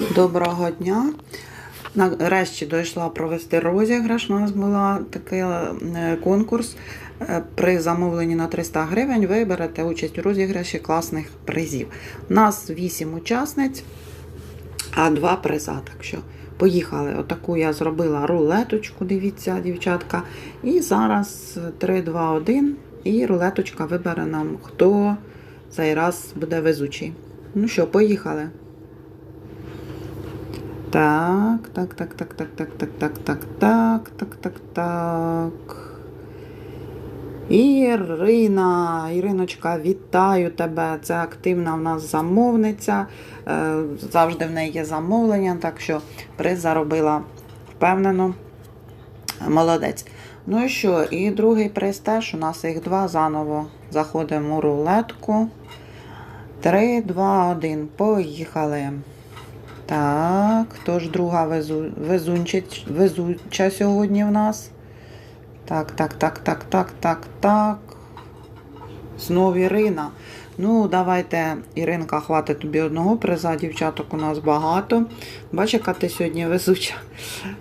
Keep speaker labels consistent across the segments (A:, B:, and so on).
A: Доброго дня. Нарешті дійшла провести розіграш. У нас була такий е, конкурс. Е, При замовленні на 300 гривень ви берете участь у розіграші класних призів. У нас 8 учасниць, а 2 приза. Так що поїхали. Отаку я зробила рулеточку, дивіться, дівчатка. І зараз 3, 2, 1. І рулеточка вибере нам, хто цей раз буде везучий. Ну що, поїхали. Так, так, так, так, так, так, так, так, так, так, так, так, так. Ірина, Іриночка, вітаю тебе. Це активна в нас замовниця. Е, Завжди в неї є замовлення, так що приз заробила впевнено. Молодець. Ну і що? І другий приз теж. У нас їх два заново. Заходимо у рулетку. Три, два, один. Поїхали. Так, хто ж друга везу, везунчич, везуча сьогодні в нас? Так, так, так, так, так, так, так. Знов Ірина. Ну, давайте, Іринка, хватить тобі одного приза, дівчаток у нас багато. Бач, яка ти сьогодні везуча.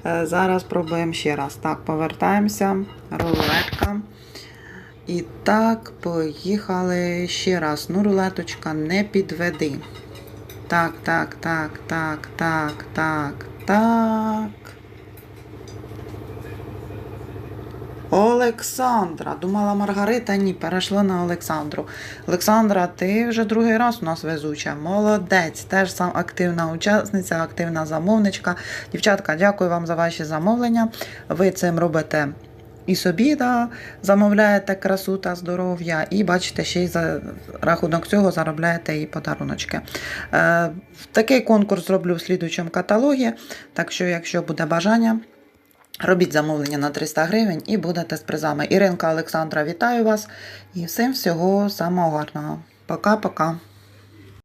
A: Е, Зараз пробуємо ще раз. Так, повертаємося. Рулетка. І так, поїхали ще раз. Ну, рулеточка, не підведи. Так, так, так, так, так, так, так. Олександра. Думала Маргарита, ні, перейшла на Олександру. Олександра, ти вже другий раз у нас везуча. Молодець. Теж сам активна учасниця, активна замовничка. Дівчатка, дякую вам за ваші замовлення. Ви цим робите і собі да, замовляєте красу та здоров'я, і бачите, ще й за рахунок цього заробляєте і подаруночки. Е, такий конкурс зроблю в слідуючому каталогі. Так що, якщо буде бажання, робіть замовлення на 300 гривень і будете з призами. Іринка Олександра, вітаю вас і всім всього самого гарного. Пока-пока.